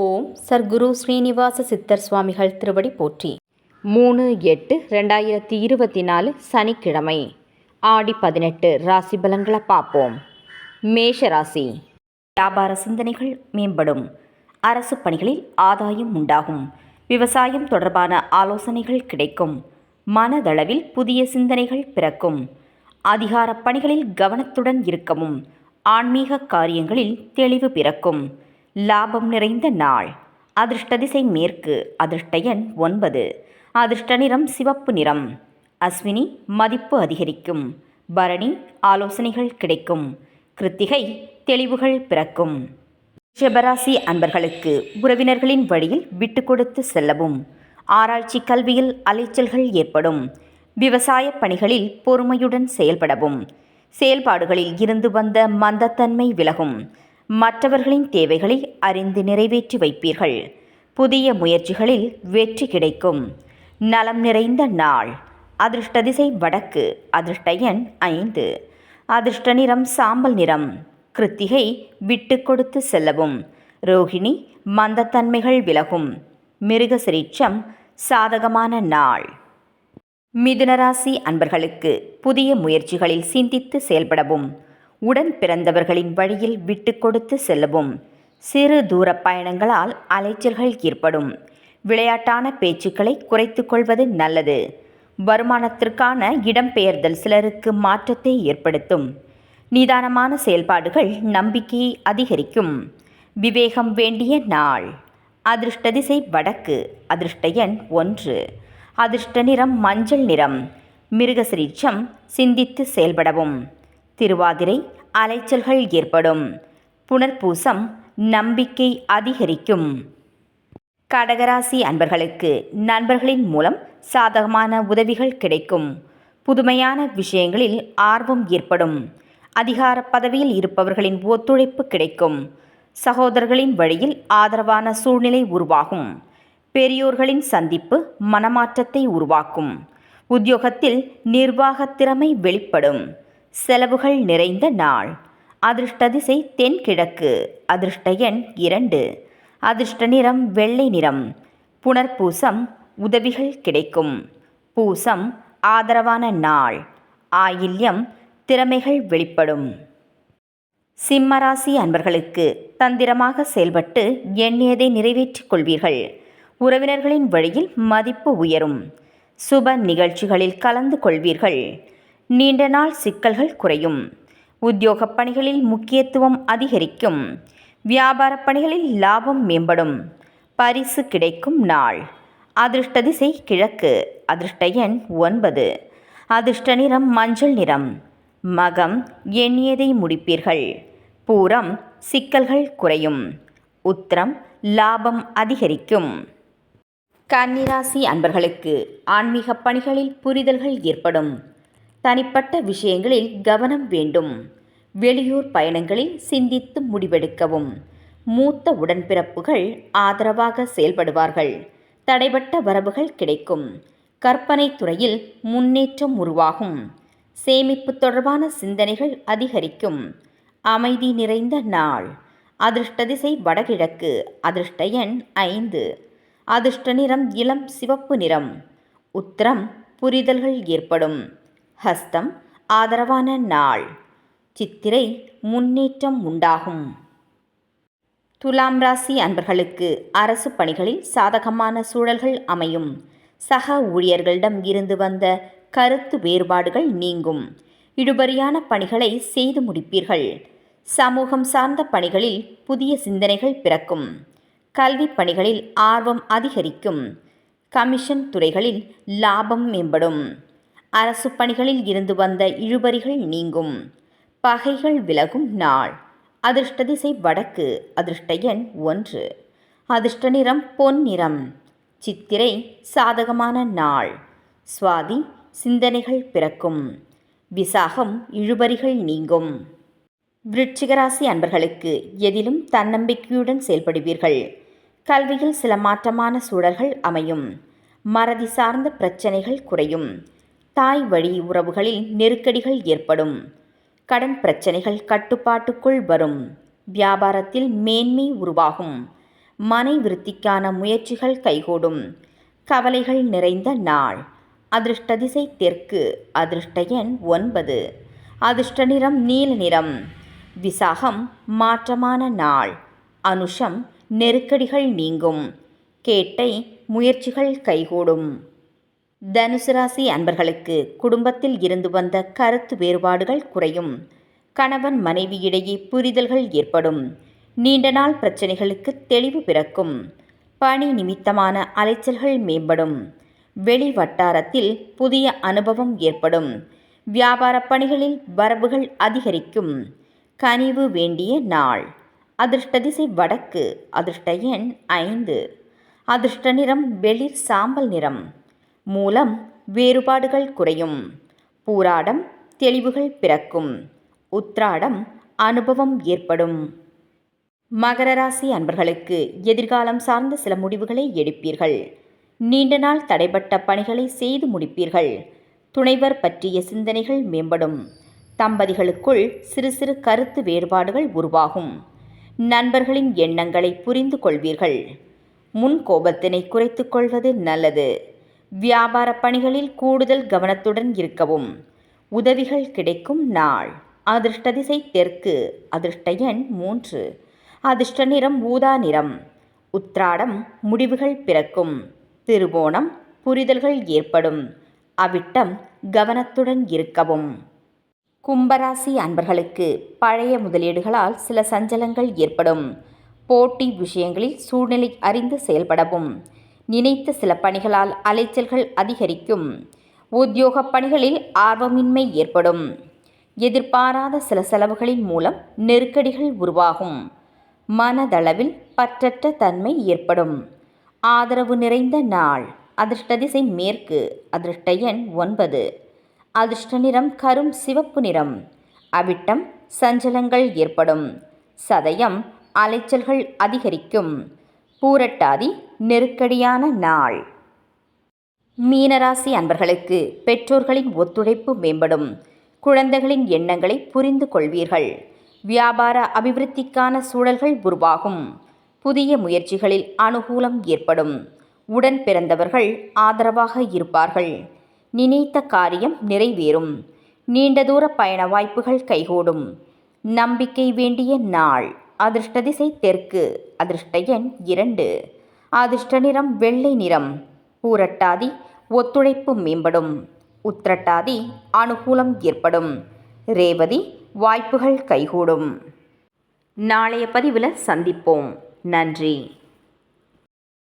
ஓம் சர்க்குரு ஸ்ரீனிவாச சித்தர் சுவாமிகள் திருவடி போற்றி. மூணு எட்டு ரெண்டாயிரத்தி இருபத்தி நாலு சனிக்கிழமை. ஆடி பதினெட்டு ராசி பலன்களை பார்ப்போம். மேஷ ராசி. வியாபார சிந்தனைகள் மேம்படும். அரசு பணிகளில் ஆதாயம் உண்டாகும். விவசாயம் தொடர்பான ஆலோசனைகள் கிடைக்கும். மனதளவில் புதிய சிந்தனைகள் பிறக்கும். அதிகார பணிகளில் கவனத்துடன் இருக்கவும். ஆன்மீக காரியங்களில் தெளிவு பிறக்கும். லாபம் நிறைந்த நாள். அதிர்ஷ்ட திசை மேற்கு அதிர்ஷ்ட எண் ஒன்பது. அதிர்ஷ்ட நிறம் சிவப்பு நிறம். அஸ்வினி மதிப்பு அதிகரிக்கும். பரணி ஆலோசனைகள் கிடைக்கும். கிருத்திகை தெளிவுகள் பிறக்கும். ரிஷபராசி அன்பர்களுக்கு உறவினர்களின் வழியில் விட்டு கொடுத்து செல்லவும். ஆராய்ச்சி கல்வியில் அலைச்சல்கள் ஏற்படும். விவசாய பணிகளில் பொறுமையுடன் செயல்படவும். செயல்பாடுகளில் இருந்து வந்த மந்தத்தன்மை விலகும். மற்றவர்களின் தேவைகளை அறிந்து நிறைவேற்றி வைப்பீர்கள். புதிய முயற்சிகளில் வெற்றி கிடைக்கும். நலம் நிறைந்த நாள். அதிர்ஷ்ட திசை வடக்கு. அதிர்ஷ்ட எண் ஐந்து. அதிர்ஷ்ட நிறம் சாம்பல் நிறம். கிருத்திகை விட்டு கொடுத்து செல்லவும். ரோகிணி மந்தத்தன்மைகள் விலகும். மிருகசிரீட்சம் சாதகமான நாள். மிதுனராசி அன்பர்களுக்கு புதிய முயற்சிகளில் சிந்தித்து செயல்படவும். உடன் பிறந்தவர்களின் வழியில் விட்டு கொடுத்து செல்லவும். சிறு தூர பயணங்களால் அலைச்சல்கள் ஏற்படும். விளையாட்டான பேச்சுக்களை குறைத்து கொள்வது நல்லது. வருமானத்திற்கான இடம்பெயர்தல் சிலருக்கு மாற்றத்தை ஏற்படுத்தும். நிதானமான செயல்பாடுகள் நம்பிக்கையை அதிகரிக்கும். விவேகம் வேண்டிய நாள். அதிர்ஷ்ட திசை வடக்கு அதிர்ஷ்ட எண் ஒன்று. அதிர்ஷ்ட நிறம் மஞ்சள் நிறம். மிருகசிரீட்சம் சிந்தித்து செயல்படவும். திருவாதிரை அலைச்சல்கள் ஏற்படும். புனர்பூசம் நம்பிக்கை அதிகரிக்கும். கடகராசி அன்பர்களுக்கு நண்பர்களின் மூலம் சாதகமான உதவிகள் கிடைக்கும். புதுமையான விஷயங்களில் ஆர்வம் ஏற்படும். அதிகார பதவியில் இருப்பவர்களின் ஒத்துழைப்பு கிடைக்கும். சகோதரர்களின் வழியில் ஆதரவான சூழ்நிலை உருவாகும். பெரியோர்களின் சந்திப்பு மனமாற்றத்தை உருவாக்கும். உத்தியோகத்தில் நிர்வாக திறமை வெளிப்படும். செலவுகள் நிறைந்த நாள். அதிர்ஷ்ட திசை தென்கிழக்கு. அதிர்ஷ்ட எண் இரண்டு. அதிர்ஷ்ட நிறம் வெள்ளை நிறம். புனர்பூசம் உதவிகள் கிடைக்கும். பூசம் ஆதரவான நாள். ஆயில்யம் திறமைகள் வெளிப்படும். சிம்மராசி அன்பர்களுக்கு தந்திரமாக செயல்பட்டு எண்ணியதை நிறைவேற்றிக் கொள்வீர்கள். உறவினர்களின் வழியில் மதிப்பு உயரும். சுப நிகழ்ச்சிகளில் கலந்து கொள்வீர்கள். நீண்ட நாள் சிக்கல்கள் குறையும். உத்தியோகப் பணிகளில் முக்கியத்துவம் அதிகரிக்கும். வியாபார பணிகளில் லாபம் மேம்படும். பரிசு கிடைக்கும் நாள். அதிர்ஷ்ட திசை கிழக்கு. அதிர்ஷ்ட எண் ஒன்பது. அதிர்ஷ்ட நிறம் மஞ்சள் நிறம். மகம் எண்ணியதை முடிப்பீர்கள். பூரம் சிக்கல்கள் குறையும். உத்திரம் லாபம் அதிகரிக்கும். கன்னிராசி அன்பர்களுக்கு ஆன்மீக பணிகளில் புரிதல்கள் ஏற்படும். தனிப்பட்ட விஷயங்களில் கவனம் வேண்டும். வெளியூர் பயணங்களில் சிந்தித்து முடிவெடுக்கவும். மூத்த உடன்பிறப்புகள் ஆதரவாக செயல்படுவார்கள். தடைபட்ட வரவுகள் கிடைக்கும். கற்பனை துறையில் முன்னேற்றம் உருவாகும். சேமிப்பு தொடர்பான சிந்தனைகள் அதிகரிக்கும். அமைதி நிறைந்த நாள். அதிர்ஷ்ட திசை வடகிழக்கு. அதிர்ஷ்ட எண் ஐந்து. அதிர்ஷ்ட நிறம் இளம் சிவப்பு நிறம். உத்திரம் புரிதல்கள் ஏற்படும். ஹஸ்தம் ஆதரவான நாள். சித்திரை முன்னேற்றம் உண்டாகும். துலாம் ராசி அன்பர்களுக்கு அரசு பணிகளில் சாதகமான சூழல்கள் அமையும். சக ஊழியர்களிடம் இருந்து வந்த கருத்து வேறுபாடுகள் நீங்கும். இழுபறியான பணிகளை செய்து முடிப்பீர்கள். சமூகம் சார்ந்த பணிகளில் புதிய சிந்தனைகள் பிறக்கும். கல்வி பணிகளில் ஆர்வம் அதிகரிக்கும். கமிஷன் துறைகளில் லாபம் மேம்படும். அரசு பணிகளில் இருந்து வந்த இழுபறிகள் நீங்கும். பகைகள் விலகும் நாள். அதிர்ஷ்ட திசை வடக்கு அதிர்ஷ்ட எண் ஒன்று. அதிர்ஷ்ட நிறம் பொன் நிறம். சித்திரை சாதகமான நாள். சுவாதி சிந்தனைகள் பிறக்கும். விசாகம் இழுபறிகள் நீங்கும். விருட்சிகராசி அன்பர்களுக்கு எதிலும் தன்னம்பிக்கையுடன் செயல்படுவீர்கள். கல்வியில் சில மாற்றமான சூழல்கள் அமையும். மறதி சார்ந்த பிரச்சனைகள் குறையும். தாய் வழி உறவுகளில் நெருக்கடிகள் ஏற்படும். கடன் பிரச்சனைகள் கட்டுப்பாட்டுக்குள் வரும். வியாபாரத்தில் மேன்மை உருவாகும். மனை விருத்திக்கான முயற்சிகள் கைகூடும். கவலைகள் நிறைந்த நாள். அதிர்ஷ்ட திசை தெற்கு அதிர்ஷ்ட எண் ஒன்பது. அதிர்ஷ்ட நிறம் நீல நிறம். விசாகம் மாற்றமான நாள். அனுஷம் நெருக்கடிகள் நீங்கும். கேட்டை முயற்சிகள் கைகூடும். தனுசு ராசி அன்பர்களுக்கு குடும்பத்தில் இருந்து வந்த கருத்து வேறுபாடுகள் குறையும். கணவன் மனைவியிடையே புரிதல்கள் ஏற்படும். நீண்ட நாள் பிரச்சனைகளுக்கு தெளிவு பிறக்கும். பணி நிமித்தமான அலைச்சல்கள் மேம்படும். வெளி வட்டாரத்தில் புதிய அனுபவம் ஏற்படும். வியாபார பணிகளில் வரவுகள் அதிகரிக்கும். கனிவு வேண்டிய நாள். அதிர்ஷ்ட திசை வடக்கு அதிர்ஷ்ட எண் ஐந்து. அதிர்ஷ்ட நிறம் வெளிர் சாம்பல் நிறம். மூலம் வேறுபாடுகள் குறையும். பூராடம் தெளிவுகள் பிறக்கும். உத்ராடம் அனுபவம் ஏற்படும். மகர ராசி அன்பர்களுக்கு எதிர்காலம் சார்ந்த சில முடிவுகளை எடுப்பீர்கள். நீண்ட நாள் தடைப்பட்ட பணிகளை செய்து முடிப்பீர்கள். துணைவர் பற்றிய சிந்தனைகள் மேம்படும். தம்பதிகளுக்குள் சிறு சிறு கருத்து வேறுபாடுகள் உருவாகும். நண்பர்களின் எண்ணங்களை புரிந்து கொள்வீர்கள். முன் கோபத்தினை குறைத்துக் கொள்வது நல்லது. வியாபார பணிகளில் கூடுதல் கவனத்துடன் இருக்கவும். உதவிகள் கிடைக்கும் நாள். அதிர்ஷ்ட திசை தெற்கு. அதிர்ஷ்ட எண் மூன்று. அதிர்ஷ்ட நிறம் ஊதா நிறம். உத்ராடம் முடிவுகள் பிறக்கும். திருவோணம் புரிதல்கள் ஏற்படும். அவிட்டம் கவனத்துடன் இருக்கவும். கும்பராசி அன்பர்களுக்கு பழைய முதலீடுகளால் சில சஞ்சலங்கள் ஏற்படும். போட்டி விஷயங்களில் சூழ்நிலை அறிந்து செயல்படவும். நினைத்த சில பணிகளால் அலைச்சல்கள் அதிகரிக்கும். உத்தியோக பணிகளில் ஆர்வமின்மை ஏற்படும். எதிர்பாராத சில செலவுகளின் மூலம் நெருக்கடிகள் உருவாகும். மனதளவில் பற்றற்ற தன்மை ஏற்படும். ஆதரவு நிறைந்த நாள். அதிர்ஷ்ட திசை மேற்கு. அதிர்ஷ்ட எண் ஒன்பது. அதிர்ஷ்ட நிறம் கரும் சிவப்பு நிறம். அவிட்டம் சஞ்சலங்கள் ஏற்படும். சதயம் அலைச்சல்கள் அதிகரிக்கும். பூரட்டாதி நெருக்கடியான நாள். மீனராசி அன்பர்களுக்கு பெற்றோர்களின் ஒத்துழைப்பு மேம்படும். குழந்தைகளின் எண்ணங்களை புரிந்து கொள்வீர்கள். வியாபார அபிவிருத்திக்கான சூழல்கள் உருவாகும். புதிய முயற்சிகளில் அனுகூலம் ஏற்படும். உடன் பிறந்தவர்கள் ஆதரவாக இருப்பார்கள். நினைத்த காரியம் நிறைவேறும். நீண்ட தூர பயண வாய்ப்புகள் கைகூடும். நம்பிக்கை வேண்டிய நாள். அதிர்ஷ்ட திசை தெற்கு அதிர்ஷ்ட எண் இரண்டு. அதிர்ஷ்ட நிறம் வெள்ளை நிறம். பூரட்டாதி ஒத்துழைப்பு மேம்படும். உத்திரட்டாதி அனுகூலம் ஏற்படும். ரேவதி வாய்ப்புகள் கைகூடும். நாளைய பதிவில் சந்திப்போம். நன்றி.